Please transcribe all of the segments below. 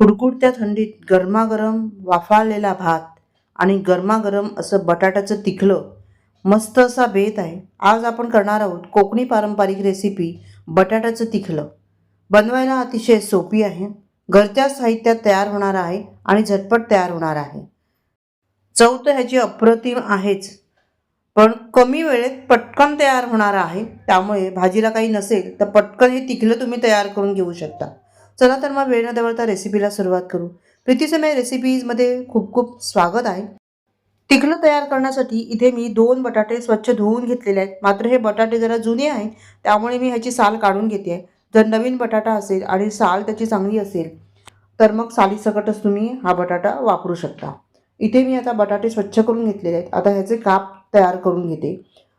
कुडकुडत्या थंडीत गरमागरम वाफाळलेला भात आणि गरमागरम असं बटाट्याचं तिखलं मस्त असा बेत आहे. आज आपण करणार आहोत कोकणी पारंपरिक रेसिपी बटाट्याचं तिखलं. बनवायला अतिशय सोपी आहे. घरच्या साहित्यात तयार होणार आहे आणि झटपट तयार होणार आहे. चव तर ह्याची अप्रतिम आहेच. पण कमी वेळेत पटकन तयार होणार आहे. त्यामुळे भाजीला काही नसेल तर पटकन हे तिखलं तुम्ही तयार करून घेऊ शकता. चला तर मग वेळ न दवळता रेसिपीला सुरुवात करू. प्रीतीसमय रेसिपीजमध्ये खूप खूप स्वागत आहे. तिखलं तयार करण्यासाठी इथे मी दोन बटाटे स्वच्छ धुवून घेतलेले आहेत. मात्र हे बटाटे जरा जुने आहेत त्यामुळे मी ह्याची साल काढून घेते आहे. जर नवीन बटाटा असेल आणि साल त्याची चांगली असेल तर मग सालीसकटच तुम्ही हा बटाटा वापरू शकता. इथे मी आता बटाटे स्वच्छ करून घेतलेले आहेत. आता ह्याचे काप तयार करून घेते.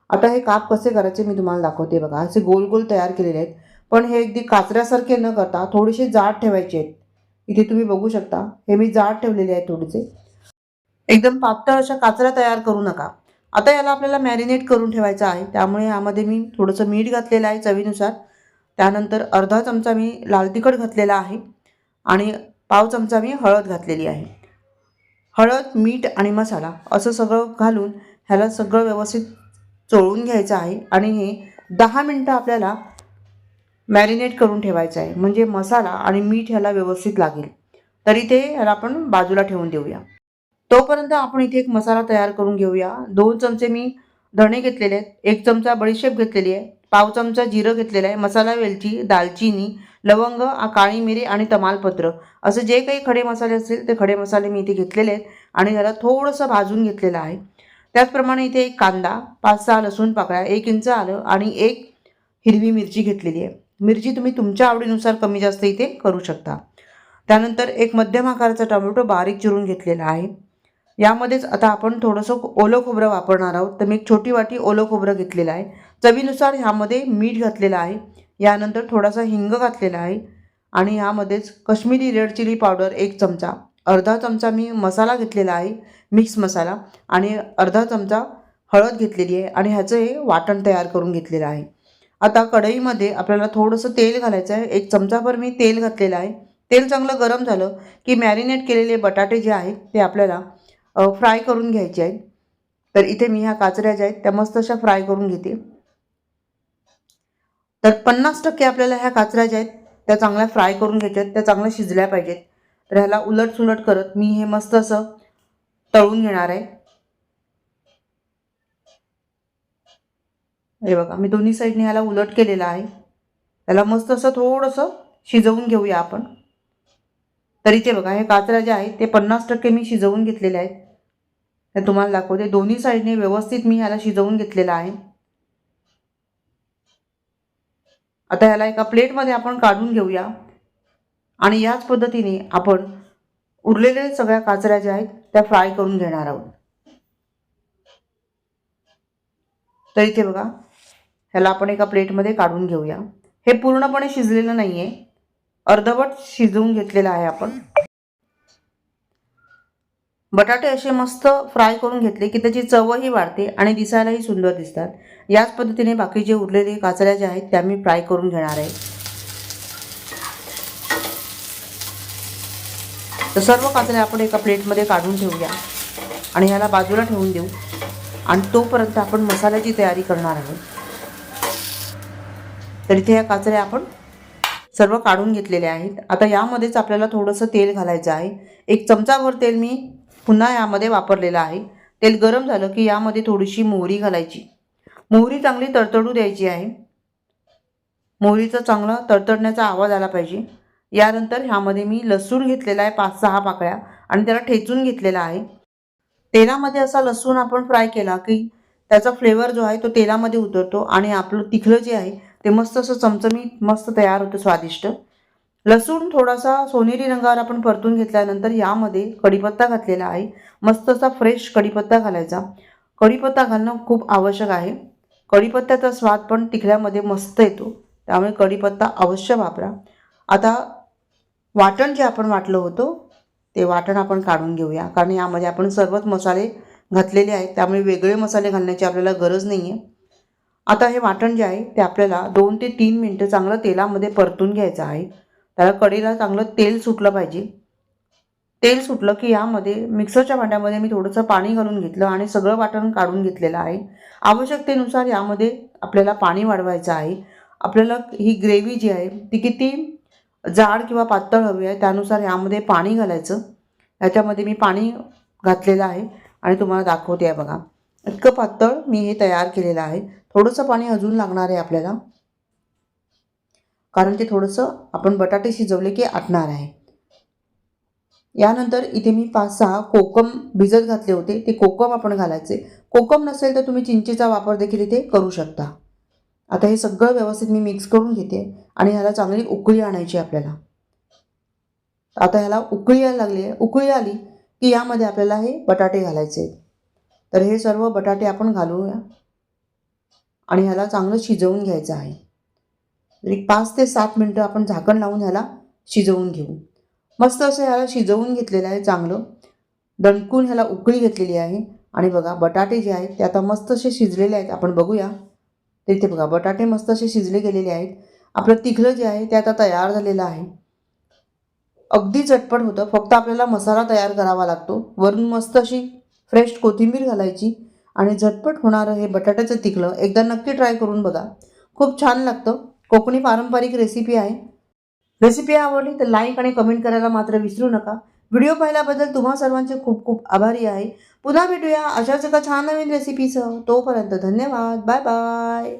आता हे काप कसे करायचे मी तुम्हाला दाखवते बघा. असे गोल गोल तयार केलेले आहेत. पण हे अगदी काचऱ्यासारखे न करता थोडेसे जाड ठेवायचे आहेत. इथे तुम्ही बघू शकता. हे मी जाड ठेवलेले आहेत थोडेसे. एकदम पातळ अशा काचऱ्या तयार करू नका. आता याला आपल्याला मॅरिनेट करून ठेवायचं आहे. त्यामुळे यामध्ये मी थोडंसं मीठ घातलेलं आहे चवीनुसार. त्यानंतर अर्धा चमचा मी लाल तिखट घातलेला आहे. आणि पाव चमचा मी हळद घातलेली आहे. हळद मीठ आणि मसाला असं सगळं घालून ह्याला सगळं व्यवस्थित चोळून घ्यायचं आहे. आणि हे दहा मिनटं आपल्याला मॅरिनेट करून ठेवायचं आहे. म्हणजे मसाला आणि मीठ ह्याला व्यवस्थित लागेल. तरी ते ह्याला आपण बाजूला ठेवून देऊया. तोपर्यंत आपण इथे एक मसाला तयार करून घेऊया. दोन चमचे मी धणे घेतलेले आहेत. एक चमचा बडीशेप घेतलेली आहे. पाव चमचा जिरं घेतलेलं आहे. मसाला वेलची दालचिनी लवंग काळी मिरी आणि तमालपत्र. असं जे काही खडे मसाले असतील ते खडे मसाले मी इथे घेतलेले आहेत आणि ह्याला थोडंसं भाजून घेतलेलं आहे. त्याचप्रमाणे इथे एक कांदा पाच सहा लसूण पाकळ्या एक इंच आलं आणि एक हिरवी मिरची घेतलेली आहे. मिरची तुम्ही तुमच्या आवडीनुसार कमी जास्त इथे करू शकता. त्यानंतर एक मध्यम आकाराचा टोमॅटो बारीक चिरून घेतलेला आहे. यामध्येच आता आपण थोडंसं ओलं खोबरं वापरणार आहोत. तर मी एक छोटी वाटी ओलं खोबरं घेतलेलं आहे. चवीनुसार ह्यामध्ये मीठ घातलेलं आहे. यानंतर थोडासा हिंग घातलेला आहे. आणि ह्यामध्येच कश्मीरी रेड चिली पावडर एक चमचा अर्धा चमचा मी मसाला घेतलेला आहे मिक्स मसाला. आणि अर्धा चमचा हळद घेतलेली आहे. आणि ह्याचं हे वाटण तयार करून घेतलेलं आहे. आता कढईमध्ये आपल्याला थोडंसं तेल घालायचं आहे. एक चमचाभर मी तेल घातलेलं आहे. तेल चांगलं गरम झालं की मॅरिनेट केलेले बटाटे जे आहेत ते आपल्याला फ्राय करून घ्यायचे आहेत. तर इथे मी ह्या काचऱ्या ज्या आहेत त्या मस्त अशा फ्राय करून घेते. तर पन्नास टक्के आपल्याला ह्या काचऱ्या ज्या आहेत त्या चांगल्या फ्राय करून घ्यायच्या आहेत. त्या चांगल्या शिजल्या पाहिजेत. तर ह्याला उलट सुलट करत मी हे मस्त असं तळून घेणार आहे. हे बघा मी दोन्ही साईडने ह्याला उलट केलेलं आहे. त्याला मस्त असं थोडंसं शिजवून घेऊया आपण. तरी ते बघा हे काचऱ्या ज्या आहेत ते पन्नास टक्के मी शिजवून घेतलेले आहेत. हे तुम्हाला दाखवते. दोन्ही साईडने व्यवस्थित मी ह्याला शिजवून घेतलेलं आहे. आता ह्याला एका प्लेटमध्ये आपण काढून घेऊया. आणि याच पद्धतीने आपण उरलेले सगळ्या काचऱ्या ज्या आहेत त्या फ्राय करून घेणार आहोत. तर इथे बघा ह्याला आपण एका प्लेटमध्ये काढून घेऊया. हे पूर्णपणे शिजलेलं नाही आहे अर्धवट शिजवून घेतलेलं आहे आपण. बटाटे असे मस्त फ्राय करून घेतले की त्याची चवही वाढते आणि दिसायलाही सुंदर दिसतात. याच पद्धतीने बाकी जे उरलेले काचऱ्या ज्या आहेत त्या मी फ्राय करून घेणार आहे. तर सर्व काचऱ्या आपण एका प्लेटमध्ये काढून ठेवूया. आणि ह्याला बाजूला ठेवून देऊ. आणि तोपर्यंत आपण मसाल्याची तयारी करणार आहोत. तर इथे ह्या काचऱ्या आपण सर्व काढून घेतलेल्या आहेत. आता यामध्येच आपल्याला थोडंसं तेल घालायचं आहे. एक चमचाभर तेल मी पुन्हा यामध्ये वापरलेलं आहे. तेल गरम झालं की यामध्ये थोडीशी मोहरी घालायची. मोहरी चांगली तडतडू द्यायची आहे. मोहरीचा चांगला तडतडण्याचा आवाज आला पाहिजे. यानंतर ह्यामध्ये मी लसूण घेतलेला आहे पाच सहा पाकळ्या आणि त्याला ठेचून घेतलेला आहे. तेलामध्ये असा लसूण आपण फ्राय केला की त्याचा फ्लेवर जो आहे तो तेलामध्ये उतरतो आणि आपलं तिखलं जे आहे ते मस्त असं चमचमीत मस्त तयार होतं स्वादिष्ट. लसूण थोडासा सोनेरी रंगावर आपण परतून घेतल्यानंतर यामध्ये कढीपत्ता घातलेला आहे. मस्त असा फ्रेश कढीपत्ता घालायचा. कढीपत्ता घालणं खूप आवश्यक आहे. कढीपत्त्याचा स्वाद पण तिखल्यामध्ये मस्त येतो. त्यामुळे कढीपत्ता अवश्य वापरा. आता वाटण जे आपण वाटलं होतं ते वाटण आपण काढून घेऊया. कारण यामध्ये आपण सर्वच मसाले घातलेले आहेत. त्यामुळे वेगळे मसाले घालण्याची आपल्याला गरज नाही आहे आता हे वाटण जे आहे ते आपल्याला दोन ते तीन मिनटं चांगलं तेलामध्ये परतून घ्यायचं आहे. त्याला कढीला चांगलं तेल सुटलं पाहिजे. तेल सुटलं की यामध्ये मिक्सरच्या भांड्यामध्ये मी थोडंसं पाणी घालून घेतलं आणि सगळं वाटण काढून घेतलेलं आहे. आवश्यकतेनुसार यामध्ये आपल्याला पाणी वाढवायचं आहे. आपल्याला ही ग्रेव्ही जी आहे ती किती जाड किंवा पातळ हवी आहे त्यानुसार यामध्ये पाणी घालायचं. याच्यामध्ये मी पाणी घातलेलं आहे आणि तुम्हाला दाखवते आहे बघा. इतकं पातळ मी हे तयार केलेलं आहे. थोडंसं पाणी अजून लागणार आहे आपल्याला. कारण ते थोडंसं आपण बटाटे शिजवले की आटणार आहे. यानंतर इथे मी पाच सहा कोकम भिजत घातले होते. ते कोकम आपण घालायचे. कोकम नसेल तर तुम्ही चिंचेचा वापर देखील इथे करू शकता. आता हे सगळं व्यवस्थित मी मिक्स करून घेते आणि ह्याला चांगली उकळी आणायची आपल्याला. आता ह्याला उकळी यायला लागली आहे. उकळी आली की यामध्ये आपल्याला हे बटाटे घालायचे आहेत. तर हे सर्व बटाटे आपण घालूया. आणि ह्याला चांगलं शिजवून घ्यायचं आहे. एक पाच ते सात मिनटं आपण झाकण लावून ह्याला शिजवून घेऊ. मस्त असं ह्याला शिजवून घेतलेलं आहे चांगलं. दणकून ह्याला उकळी घेतलेली आहे. आणि बघा बटाटे जे आहेत ते आता मस्त असे शिजलेले आहेत. आपण बघूया. तर इथे बघा बटाटे मस्त असे शिजले गेलेले आहेत. आपलं तिखलं जे आहे ते आता तयार झालेलं आहे. अगदी चटपट होतं. फक्त आपल्याला मसाला तयार करावा लागतो. वरून मस्त अशी फ्रेश कोथिंबीर घालायची आणि झटपट होणारं हे बटाट्याचं तिखलं एकदा नक्की ट्राय करून बघा. खूप छान लागतं. कोकणी पारंपरिक रेसिपी आहे. रेसिपी आवडली तर लाईक आणि कमेंट करायला मात्र विसरू नका. व्हिडिओ पाहिल्याबद्दल तुम्हा सर्वांचे खूप खूप आभारी आहे. पुन्हा भेटूया अशाच एका छान नवीन रेसिपीसह तोपर्यंत धन्यवाद. Bye bye